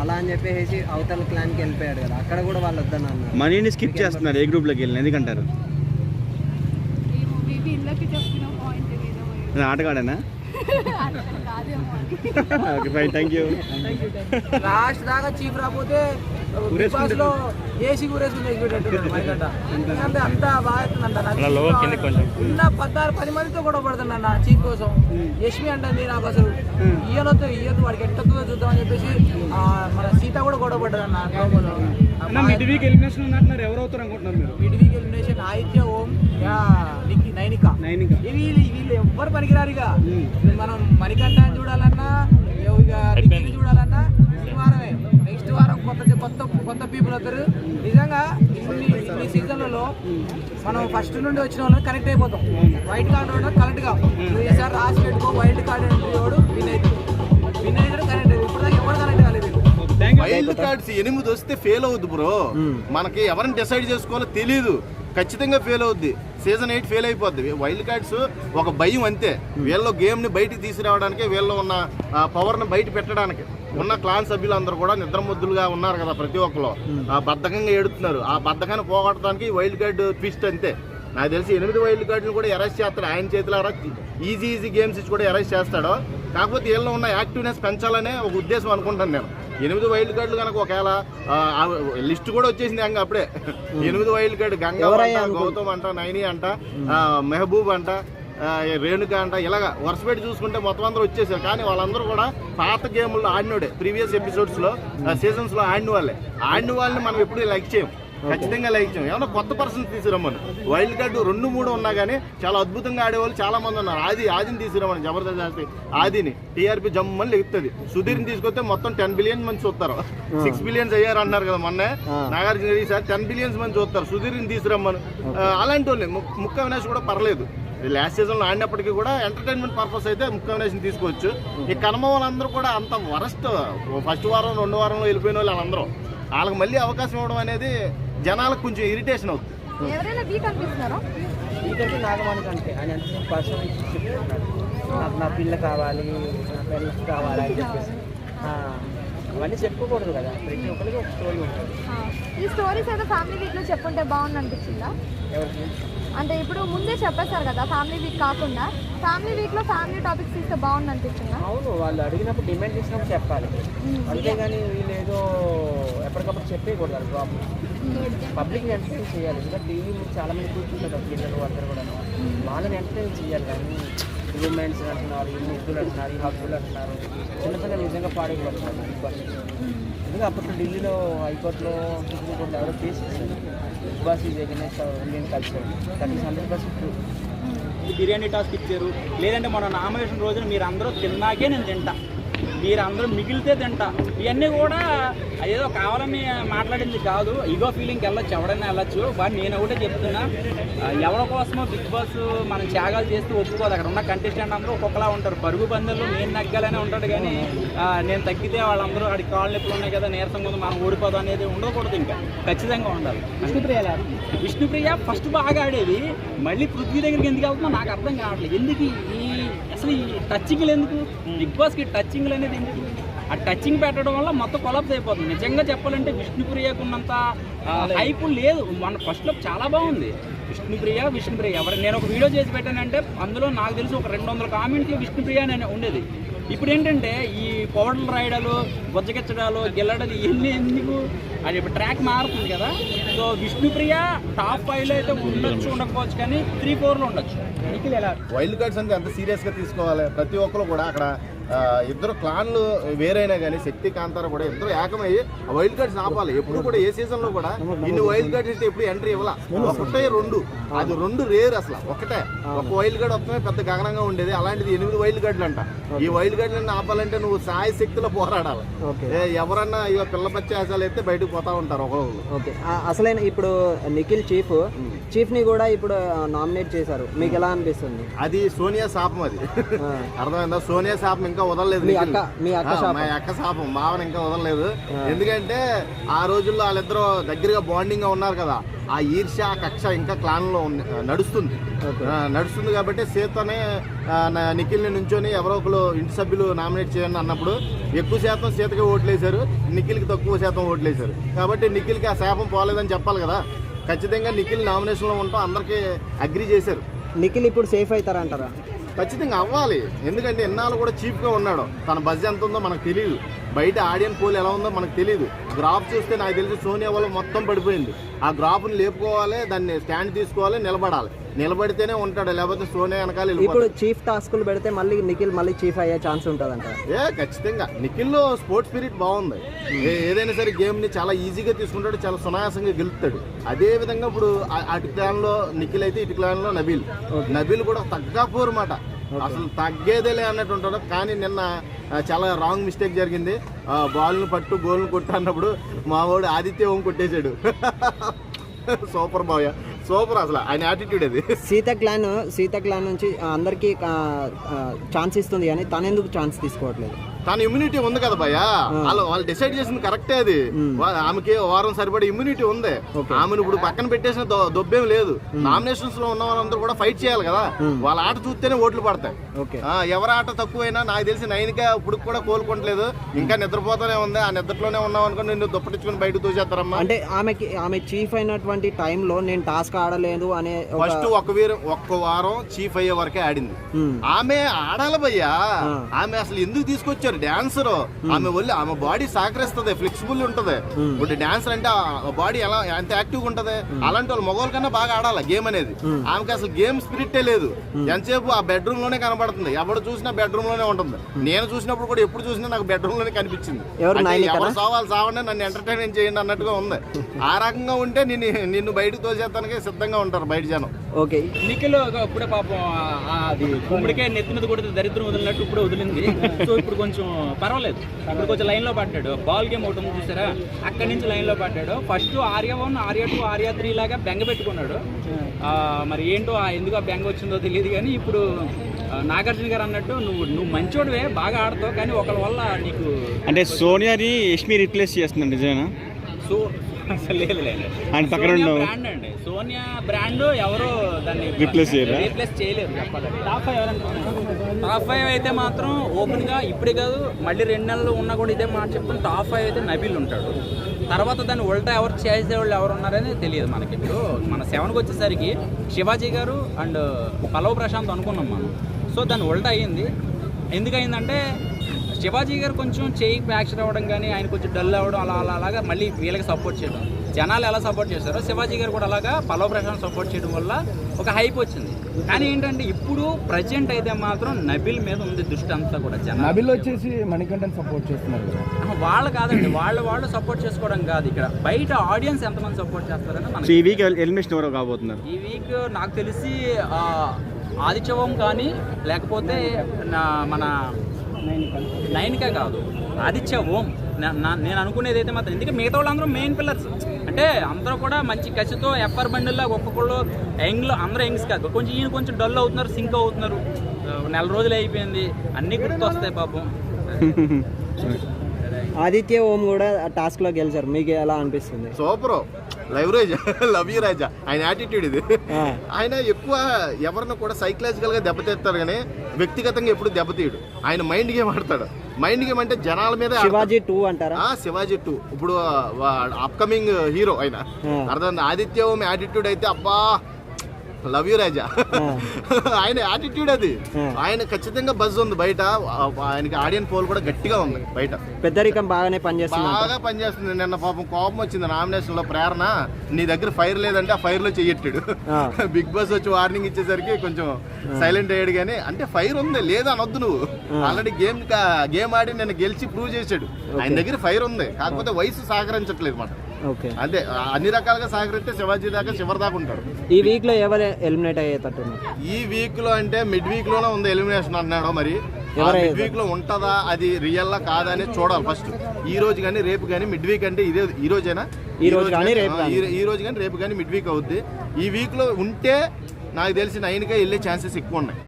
అలా అని చెప్పేసి అవతల క్లాన్కి వెళ్ళిపోయాడు కదా. అక్కడ కూడా వాళ్ళు వద్దని అన్నారు మనీని స్కిప్ చేస్తున్నారు ఏ గ్రూప్లోకి వెళ్ళిన. ఎందుకంటారు? ఈ మూవీ ఇళ్ళకి చెప్పిన పాయింట్ ఏదో నేను ఆటగాడనా. Okay fine thank you last దాకా చీఫ్ రాకపోతే ఏసీ గురేసుకుని ఎగ్జిబిట్ మైకంట ఎందుకంటే అంత బాగా అవుతుందంట నాకు ఉన్న పద్నాలుగు పది మందితో గొడవ పడుతుందన్న చీఫ్ కోసం. యష్మి అంటుంది నాకు అసలు ఈయనొద్దు ఈయొద్దు వాడికి ఎట్టొద్దో చూద్దామని చెప్పేసి ఆ, మన సీత కూడా గొడవ పడ్డదన్న ప్రోమోలో మిడ్ వీక్ ఎలిమినేషన్ ఉన్నట్టున్నారు ఎవరు అవుతారు అనుకుంటున్నారు మీరు? Mid week elimination Aditya Om Nainika. Nainika. వీళ్ళు వీళ్ళు ఎవ్వరు పనికిరారు ఇక. మనం మణికంఠ చూడాలన్నా ఇక చూడాలన్నా ఈ వారమే. నెక్స్ట్ వారం కొత్త కొత్త కొత్త పీపుల్ వస్తారు ఇన్ని ఇన్ని సీజన్లలో మనం ఫస్ట్ నుండి వచ్చిన వాళ్ళని కనెక్ట్ అయిపోతాం. వైట్ కార్డ్ కూడా కరెక్ట్గా. నువ్వు ఈసారి రాసి పెట్టుకో వైల్డ్ కార్డ్ వాడు? విన్ అవుతుంది విన్ అయితే కనెక్ట్ అయ్యింది ఇప్పుడు దాకా ఎవరు కనెక్ట్ కాలేదు. వైల్డ్ కార్డ్స్ ఎనిమిది వస్తే ఫెయిల్ అవుద్ది బ్రో. మనకి ఎవరిని డిసైడ్ చేసుకోవాలో తెలియదు ఖచ్చితంగా ఫెయిల్ అవుద్ది. సీజన్ ఎయిట్ ఫెయిల్ అయిపోద్ది. వైల్డ్ కార్డ్స్ ఒక భయం అంతే. వీళ్ళ గేమ్ని బయటికి తీసుకురావడానికి వీళ్ళ ఉన్న పవర్ని బయట పెట్టడానికి. ఉన్న క్లాన్ సభ్యులు అందరూ కూడా నిద్రముద్దులుగా ఉన్నారు కదా ప్రతి ఒక్కరు ఆ బద్ధకంగా ఏడుతున్నారు. ఆ బద్ధకాన్ని పోగొట్టడానికి వైల్డ్ కార్డ్ ట్విస్ట్ అంతే. నాకు తెలిసి ఎనిమిది వైల్డ్ కార్డులు కూడా అరెస్ట్ చేస్తాడు ఆయన చేతిలో ఈజీ ఈజీ గేమ్స్ ఇచ్చి కూడా అరెస్ట్ చేస్తాడు. కాకపోతే వీళ్ళలో ఉన్న యాక్టివ్నెస్ పెంచాలనే ఒక ఉద్దేశం అనుకుంటాను నేను. ఎనిమిది వైల్డ్ కార్డులు కనుక ఒకవేళ లిస్ట్ కూడా వచ్చేసింది హంగ అప్పుడే. ఎనిమిది వైల్డ్ కార్డు గంగా అంట, గౌతమ్ అంట నైని అంట మెహబూబ్ అంట రేణుక అంట ఇలాగ వరుస పెట్టి చూసుకుంటే మొత్తం అందరూ వచ్చేసారు. కానీ వాళ్ళందరూ కూడా పాత గేముల్లో ఆడినోడే ప్రీవియస్ ఎపిసోడ్స్లో సీజన్స్లో ఆడిన వాళ్ళే. ఆడిన వాళ్ళని మనం ఎప్పుడు లైక్ చేయం ఖచ్చితంగా లైక్ చేయం ఏమన్నా కొత్త పర్సన్స్ తీసుకురమ్మను. వైల్డ్ కార్డు రెండు మూడు ఉన్నా కానీ చాలా అద్భుతంగా ఆడేవాళ్ళు చాలా మంది ఉన్నారు. ఆది ఆదిని తీసుకురమ్మని. జబర్దస్త్ ఆదిని. టీఆర్పీ జమ్మని లెగుతుంది సుధీర్ని తీసుకొస్తే మొత్తం టెన్ బిలియన్ మంది చూస్తారు. సిక్స్ బిలియన్స్ అయ్యారు అన్నారు కదా మొన్నే. నాగార్జున ఈసారి టెన్ బిలియన్స్ మంది చూస్తారు. సుధీర్ని తీసుకురమ్మను. అలాంటి వాళ్ళే. ముక్క అవినాష్ కూడా పర్లేదు. లాస్ట్ సీజన్లో ఆడినప్పటికీ కూడా ఎంటర్టైన్మెంట్ పర్పస్ అయితే ముఖ్య అవినాష్ని తీసుకోవచ్చు ఈ కనమ వాళ్ళందరూ కూడా అంత వరస్ట్. ఫస్ట్ వారం రెండు వారంలో వెళ్ళిపోయిన వాళ్ళు వాళ్ళందరూ. వాళ్ళకి మళ్ళీ అవకాశం ఇవ్వడం అనేది జనాలకు కొంచెం ఇరిటేషన్ అవుతుంది. ఎవరైనా వీక్ అనిపిస్తున్నారా? ఇక్కడికి నాగమానికి అంటే ఆయన ఎంత పర్సనల్ చెప్తున్నాడు. నాకు నా పిల్ల కావాలి నా కావాలి అని చెప్పేసి. అవన్నీ చెప్పుకోకూడదు కదా. ప్రతి ఒక్కరికి ఒక స్టోరీ ఉంటుంది. ఆ, ఈ స్టోరీస్ ఏదో ఫ్యామిలీ వీక్లో చెప్పుంటే బాగుంది అనిపించిందా? ఎవరికి? అంటే ఇప్పుడు ముందే చెప్పేశారు కదా ఫ్యామిలీ వీక్ కాకుండా. ఫ్యామిలీ వీక్లో ఫ్యామిలీ టాపిక్స్ తీస్తే బాగుంది అనిపించిందా అవును వాళ్ళు అడిగినప్పుడు డిమాండ్ చేసినప్పుడు చెప్పాలి. అంతేగాని వీళ్ళు ఏదో ఎప్పటికప్పుడు చెప్పేయకూడదు ప్రాబ్లం పబ్లిక్ ఎంటర్టైన్ చేయాలి. ఇంకా టీవీ చాలా మంది కూర్చుంటారు పిల్లలు అందరూ కూడా వాళ్ళని ఎంటర్టైన్ చేయాలి కానీ ఉమెన్స్ అంటున్నారు ఈ ముగ్గులు అంటున్నారు ఈ హక్కులు అంటున్నారు. చిన్నపిల్లలు నిజంగా పాడైపోతున్నారు బిగ్ ఎందుకంటే అప్పట్లో ఢిల్లీలో హైకోర్టులో సుప్రీంకోర్టులో ఎవరో case bus Bigg Boss is against Indian culture that is hundred percent true biryani task ఇచ్చారు. లేదంటే మన నామినేషన్ రోజున మీరు అందరూ తిన్నాకే నేను తింటాను మీరు అందరూ మిగిలితే తింటా. ఇవన్నీ కూడా అదేదో కావాలని మాట్లాడింది కాదు. ఇగో ఫీలింగ్కి వెళ్ళొచ్చు ఎవడైనా వెళ్ళొచ్చు. బట్ నేను ఒకటే చెప్తున్నా ఎవరి కోసమో బిగ్ బాస్ మనం త్యాగాలు చేస్తూ ఒప్పుకోదు. అక్కడ ఉన్న కంటెస్టెంట్ అందరూ ఒక్కొక్కలా ఉంటారు. పరుగు పందెల్లో నేను నగ్గాలనే ఉంటాడు కానీ నేను తగ్గితే వాళ్ళందరూ వాడికి కాళ్ళు నొప్పులు ఉన్నాయి కదా నీరసంగా ఉంది మనం ఓడిపోదాం అనేది ఉండకూడదు ఇంకా. ఖచ్చితంగా ఉండాలి. విష్ణుప్రియ విష్ణుప్రియ ఫస్ట్ బాగా ఆడేది. మళ్ళీ పృథ్వీ దగ్గరికి ఎందుకు వెళ్తుందో నాకు అర్థం కావట్లేదు. ఎందుకు ఈ అసలు ఈ టచ్చింగ్లు ఎందుకు? బిగ్ బాస్కి టచ్చింగ్లు అనేది ఎందుకు? ఆ టచింగ్ పెట్టడం వల్ల మొత్తం కొలాప్స్ అయిపోతుంది. నిజంగా చెప్పాలంటే విష్ణుప్రియకు ఉన్నంత హైప్. లేదు. మన ఫస్ట్లో చాలా బాగుంది. విష్ణుప్రియ విష్ణుప్రియ. ఎవరు నేను ఒక వీడియో చేసి పెట్టానంటే అందులో నాకు తెలిసి ఒక రెండు వందల కామెంట్లు విష్ణుప్రియ అని ఉండేది. ఇప్పుడు ఏంటంటే ఈ పౌడర్లు రాయడాలు బొజ్జకెచ్చడాలు గెల్లడాలు ఇవన్నీ ఎందుకు అది ఇప్పుడు ట్రాక్ మారుతుంది కదా. సో విష్ణుప్రియ టాప్ ఫైవ్లో అయితే ఉండొచ్చు ఉండకపోవచ్చు కానీ త్రీ ఫోర్లో ఉండొచ్చు. నిఖిల్ ఎలా? వైల్డ్ కార్డ్స్ అంటే ఎంత సీరియస్గా తీసుకోవాలి. ప్రతి ఒక్కరు కూడా అక్కడ ఇద్దరు క్లాన్లు వేరైనా కానీ శక్తి కాంతార కూడా ఇద్దరు ఏకమయ్యి ఆ వైల్డ్ కార్డ్స్ ఆపాలి. ఎప్పుడు కూడా ఏ సీజన్లో కూడా ఇన్ని వైల్డ్ కార్డ్స్ అయితే ఎప్పుడు ఎంట్రీ ఇవ్వాల? ఒకటే రెండు. అది రెండు రేర్ అసలు ఒకటే. ఒక వైల్డ్ కార్డ్ వస్తమే పెద్ద గగనంగా ఉండేది. అలాంటిది ఎనిమిది వైల్డ్ కార్డులు అంట ఈ వైల్డ్ కార్డులను ఆపాలంటే నువ్వు సాయ శక్తిలో పోరాడాలి ఎవరన్నా ఇక పిల్ల పచ్చేసాలు అయితే బయటకు పోతా ఉంటారు ఒకళ్ళు ఓకే. అసలైన ఇప్పుడు నిఖిల్ చీఫ్ చీఫ్ని కూడా ఇప్పుడు నామినేట్ చేశారు. మీకు ఎలా అనిపిస్తుంది? అది సోనియా శాపం అది. అర్థమైందా? సోనియా శాపం ఇంకా వదలలేదు మీ. అక్క-. మా అక్క శాపం. మావన ఇంకా వదలలేదు. ఎందుకంటే ఆ రోజుల్లో వాళ్ళిద్దరూ దగ్గరగా బాండింగ్గా ఉన్నారు కదా. ఆ ఈర్ష్య ఆ కక్ష ఇంకా క్లాన్లో ఉంది- నడుస్తుంది. నడుస్తుంది కాబట్టి సీతనే నిఖిల్ని నుంచొని ఎవరో ఒకరు ఇంటి సభ్యులు నామినేట్ చేయండి అన్నప్పుడు ఎక్కువ శాతం సీతకి ఓట్లేశారు నిఖిల్కి తక్కువ శాతం ఓట్లేశారు. కాబట్టి నిఖిల్కి ఆ శాపం పోలేదని చెప్పాలి కదా. ఖచ్చితంగా నిఖిల్ నామినేషన్లో ఉంటాం అందరికీ అగ్రి చేశారు. నిఖిల్ ఇప్పుడు సేఫ్ అవుతారంటారా ఖచ్చితంగా అవ్వాలి. ఎందుకంటే ఎన్నాళ్ళు కూడా చీప్గా ఉన్నాడు. తన బజ్ ఎంత ఉందో మనకు తెలియదు బయట ఆడియన్ పోల్ ఎలా ఉందో మనకు తెలియదు గ్రాఫ్ చూస్తే నాకు తెలిసి సోనియా వల్ల మొత్తం పడిపోయింది. ఆ గ్రాఫ్ని లేపుకోవాలి దాన్ని స్టాండ్ తీసుకోవాలి నిలబడాలి. నిలబడితేనే ఉంటాడు లేకపోతే సోనియా వెనకాల ఇప్పుడు. చీఫ్ టాస్కులు పెడితే మళ్ళీ నిఖిల్ మళ్ళీ చీఫ్ అయ్యే ఛాన్స్ ఉంటుందంట. ఏ ఖచ్చితంగా. నిఖిల్లో స్పోర్ట్స్ స్పిరిట్ బాగుంది. ఏదైనా సరే గేమ్ని చాలా ఈజీగా తీసుకుంటాడు చాలా సునాయాసంగా గెలుస్తాడు. అదే విధంగా ఇప్పుడు అటు క్లాన్లో నిఖిల్ అయితే ఇటు క్లాన్లో నబీల్. నబీల్ కూడా తగ్గపోరు మాట. అసలు తగ్గేదేలే అన్నట్టు ఉంటాడు కానీ నిన్న చాలా రాంగ్ మిస్టేక్ జరిగింది. బాల్ను పట్టు గోల్ను కొట్టు అన్నప్పుడు మా వాడు ఆదిత్య ఓం కొట్టేశాడు. సూపర్ బాయ్ సూపర్ అసలు. ఆయన యాటిట్యూడ్ అది. సీత క్లాన్ సీత క్లాన్ నుంచి అందరికీ ఛాన్స్ ఇస్తుంది కానీ తను ఎందుకు ఛాన్స్ తీసుకోవట్లేదు? తన ఇమ్యూనిటీ ఉంది కదా భయ్య. వాళ్ళు వాళ్ళు డిసైడ్ చేసింది కరెక్టే అది. వా- ఆమెకి వారం సరిపడే ఇమ్యూనిటీ ఉంది. ఆమెను ఇప్పుడు పక్కన పెట్టేసిన దొ- దొబ్బేం లేదు. నామినేషన్స్లో ఉన్న వాళ్ళందరూ కూడా ఫైట్ చేయాలి కదా. వాళ్ళ ఆట చూస్తేనే ఓట్లు పడతాయి. ఓకే. ఆ, ఎవరి ఆట తక్కువైనా నాకు తెలిసి నైన్కే ఇప్పుడు కూడా కోలుకోవట్లేదు. ఇంకా నిద్రపోతూనే ఉంది. ఆ నిద్రలోనే ఉన్నాం అనుకో నిన్ను దుప్పటించుకుని బయటకు తోసేస్తారమ్మా. అంటే ఆమెకి ఆమె చీఫ్ అయినటువంటి టైంలో నేను టాస్క్ ఆడలేదు అనే ఒక ఫస్ట్ ఒక వీరం ఒక్క వారం చీఫ్ అయ్యే వరకే ఆడింది. ఆమె ఆడాలి భయ్యా. ఆమె అసలు ఎందుకు తీసుకొచ్చారు? డాన్సర్. ఆమె ఒళ్ళు ఆమె బాడీ సహకరిస్తుంది ఫ్లెక్సిబుల్ ఉంటది. ఇప్పుడు డాన్సర్ అంటే ఆ బాడీ ఎలా ఎంత యాక్టివ్ ఉంటది? అలాంటి వాళ్ళు మగవాళ్ళ కన్నా బాగా ఆడాలి గేమ్ అనేది. ఆమెకి అసలు గేమ్ స్పిరిటే లేదు. ఎంతసేపు ఆ బెడ్రూమ్లోనే కనబడుతుంది ఎవరు చూసినా బెడ్రూమ్లోనే ఉంటుంది నేను చూసినప్పుడు కూడా ఎప్పుడు చూసినా నాకు బెడ్రూమ్లోనే కనిపించింది? ఎవరు సావాలి సావండి నన్ను ఎంటర్టైన్మెంట్ చేయండి అన్నట్టుగా ఉంది. ఆ రకంగా ఉంటే నిన్ను నిన్ను బయటకు తోసేస్తానికి సిద్ధంగా ఉంటారు బయట జనం. ఓకే. నిఖిల్ ఇప్పుడే పాపం అది గుమ్మడికే నెత్తి మీద కొడితే దరిద్రం వదిలినట్టు ఇప్పుడు వదిలింది. సో ఇప్పుడు కొంచెం పర్వాలేదు. ఇప్పుడు కొంచెం లైన్లో పడ్డాడు బాల్ గేమ్ ఒకటి ఉంది చూసారా? అక్కడి నుంచి లైన్లో పడ్డాడు first Arya one Arya two Arya three లాగా బెంగ పెట్టుకున్నాడు. ఆ, మరి ఏంటో ఎందుకు ఆ బెంగ వచ్చిందో తెలియదు కానీ ఇప్పుడు నాగార్జున గారు అన్నట్టు నువ్వు నువ్వు మంచోడివే బాగా ఆడతావు కానీ ఒకళ్ళ వల్ల నీకు అంటే సోనియాని యష్మి రిప్లేస్ చేస్తున్నాడు నిజమేనా? సో ఆయన పక్కన బ్రాండ్ అండి. సోనియా బ్రాండ్ ఎవరు దాన్ని Replace చేయరా? రీప్లేస్ చేయలేరు టాప్ ఫైవ్ టాప్ ఫైవ్ అయితే మాత్రం ఓపెన్గా ఇప్పుడే కాదు మళ్ళీ రెండు నెలలు ఉన్నా కూడా ఇదే మాట చెప్తాను టాప్ ఫైవ్ అయితే నబీల్ ఉంటాడు. తర్వాత దాన్ని ఉల్టా ఎవరు చేసేవాళ్ళు ఎవరు ఉన్నారని తెలియదు మనకి ఇప్పుడు. మన సెవెన్కి వచ్చేసరికి శివాజీ గారు అండ్ పల్లవ్ ప్రశాంత్ అనుకున్నాం మనం. సో దాన్ని ఉల్టా అయ్యింది ఎందుకు అయిందంటే శివాజీ గారు కొంచెం చేయి ఫ్రాక్చర్ అవ్వడం కానీ ఆయన కొంచెం డల్ అవ్వడం అలా అలా అలాగా మళ్ళీ వీళ్ళకి సపోర్ట్ చేయడం. జనాలు ఎలా సపోర్ట్ చేస్తారో శివాజీ గారు కూడా అలాగా పల్లవ ప్రశాంత్ సపోర్ట్ చేయడం వల్ల ఒక హైప్ వచ్చింది. కానీ ఏంటంటే ఇప్పుడు ప్రజెంట్ అయితే మాత్రం నబిల్ మీద ఉంది దృష్టి అంతా కూడా జనాలు నబిల్ వచ్చేసి మణికంఠన్ సపోర్ట్ చేస్తున్నారు వాళ్ళు కాదండి వాళ్ళు వాళ్ళు సపోర్ట్ చేసుకోవడం కాదు ఇక్కడ. బయట ఆడియన్స్ ఎంతమంది సపోర్ట్ చేస్తారని మనకి ఈ వీక్ ఎలిమినేషన్ ఎవరో కాబోతున్నారు? ఈ వీక్ నాకు తెలిసి ఆ, ఆదిత్యవం కానీ లేకపోతే నా మన నైన్కే కాదు. ఆదిత్య ఓం. నేను అనుకునేది అయితే మాత్రం ఎందుకంటే మిగతా వాళ్ళందరూ మెయిన్ పిల్లర్స్ అంటే అందరూ కూడా మంచి కసితో ఎఫ్ఆర్ బండిల్లో ఒక్కొక్కళ్ళు యంగ్లో అందరూ యంగ్స్ కాదు. కొంచెం ఈయన కొంచెం డల్ అవుతున్నారు సింక్ అవుతున్నారు. ఆ, నెల రోజులు అయిపోయింది. అన్నీ గుర్తొస్తాయి పాపం. ఆదిత్య ఓం కూడా టాస్క్లో గెలిచారు. మీకు ఎలా అనిపిస్తుంది? Super. Love Raja. Love you Raja. ఆయన యాటిట్యూడ్ ఇది. ఆ. ఆయన ఎక్కువ ఎవరిని కూడా సైకలాజికల్గా దెబ్బతీస్తారు కానీ వ్యక్తిగతంగా ఎప్పుడు దెబ్బతీయడు ఆయన మైండ్ గేమ్ ఆడతాడు. మైండ్ గేమ్ అంటే జనాల మీద శివాజీ టూ అంటారా? శివాజీ టూ. ఇప్పుడు అప్కమింగ్ హీరో ఆయన. అర్థం ఆదిత్య ఓం యాటిట్యూడ్ అయితే అబ్బా లవ్ యూ రాజా. ఆయన యాటిట్యూడ్ అది. ఆయన ఖచ్చితంగా బజ్ ఉంది బయట. ఆయనకి ఆడియన్ పోల్ కూడా గట్టిగా ఉంది బయట. పెద్దరికం బాగానే పనిచేస్తుంది బాగా పనిచేస్తుంది. నిన్న పాపం కోపం వచ్చింది నామినేషన్లో ప్రేరణ నీ దగ్గర ఫైర్ లేదంటే ఆ ఫైర్లో చెయ్యట్టాడు. బిగ్ బాస్ వచ్చి వార్నింగ్ ఇచ్చేసరికి కొంచెం సైలెంట్ అయ్యాడు కానీ అంటే ఫైర్ ఉంది లేదా అనొద్దు నువ్వు. ఆల్రెడీ గేమ్ గేమ్ ఆడి నిన్న గెలిచి ప్రూవ్ చేశాడు. ఆయన దగ్గర ఫైర్ ఉంది. కాకపోతే వయసు సహకరించట్లేదు మాట. ఆ, అన్ని రకాలుగా సహకరిస్తే శివాజీ దాకా చివరి దాకా ఉంటారు ఈ వీక్లో ఎవరు ఎలిమినేట్ అయ్యేటట్టున్నారు ఈ వీక్లో అంటే మిడ్ వీక్లోనే ఉంది ఎలిమినేషన్ అన్నాడు మరి? మిడ్ వీక్లో ఉంటదా? అది రియల్ లా కాదా అనేది చూడాలి ఫస్ట్ ఈ రోజు కానీ రేపు కానీ మిడ్ వీక్ అంటే ఇదే ఈ రోజేనా? ఈ రోజు కానీ. ఈ- రోజు కానీ రేపు కానీ మిడ్ వీక్ అవుద్ది. ఈ వీక్లో ఉంటే నాకు తెలిసి నైన్గా వెళ్ళే ఛాన్సెస్ ఎక్కువ ఉన్నాయి.